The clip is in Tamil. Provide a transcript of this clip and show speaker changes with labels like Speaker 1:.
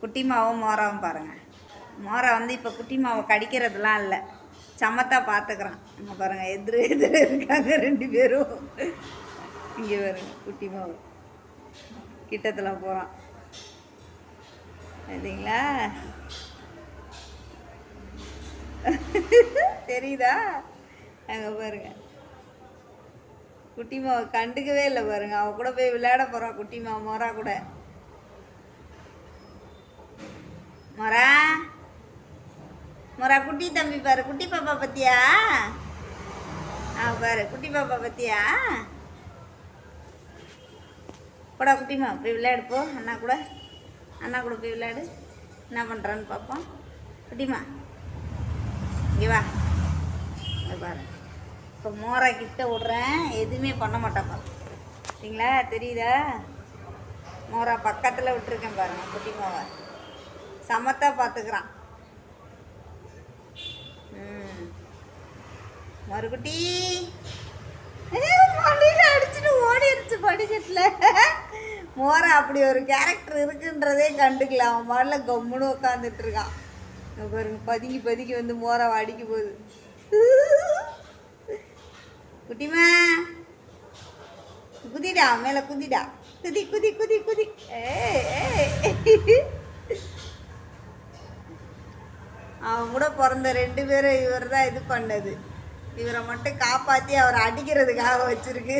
Speaker 1: குட்டி மாவும் மோராவும் பாருங்கள் மோரை வந்து இப்போ குட்டி மாவை கடிக்கிறதுலாம் இல்லை. சமத்தா பார்த்துக்கிறான் இங்கே பாருங்க எதிர் எதிர் இருக்காங்க ரெண்டு பேரும். இங்கே பாருங்க குட்டி மாவு கிட்டத்தில் போகிறான் சரிங்களா தெரியுதா? அங்கே பாருங்க. குட்டி மாவை கண்டுக்கவே இல்லை பாருங்க. அவ கூட போய் விளையாட போகிறான் குட்டி மாவு மோரா கூட மொரா முறா குட்டி தம்பி பாரு குட்டி பாப்பா பத்தியா? ஆ பாரு குட்டி பாப்பா பத்தியா? போடா குட்டிமா போய் விளையாடு போ. அண்ணா கூட அண்ணா கூட போய் விளையாடு. என்ன பண்ணுறான்னு பார்ப்போம் குட்டிமா இங்கே வா. பாரு. இப்போ மோரா கிட்ட விட்றேன். எதுவுமே பண்ண மாட்டாப்பா சரிங்களா? தெரியுதா? மோரா பக்கத்தில் விட்டுருக்கேன் பாருங்க குட்டி மோவை சமத்தா பார்த்துக்குறான் மறுகுட்டி. மடியில் அடிச்சுட்டு ஓடிடுச்சு படிக்கட்டில். மோர அப்படி ஒரு கேரக்டர் இருக்குன்றதே கண்டுக்கலாம் அவன் மாடல கம்முன்னு உட்காந்துட்டு இருக்கான். பாருங்க பதுங்கி பதுங்கி வந்து மோரை அடிக்க போகுது. குட்டிமா. குதிடா மேலே குதிடா. குதி குதி குதி குதி. அவன் கூட பிறந்த ரெண்டு பேரும் இவர் தான் இது பண்ணது. இவரை மட்டும் காப்பாற்றி அவரை அடிக்கிறதுக்காக வச்சுருக்கு.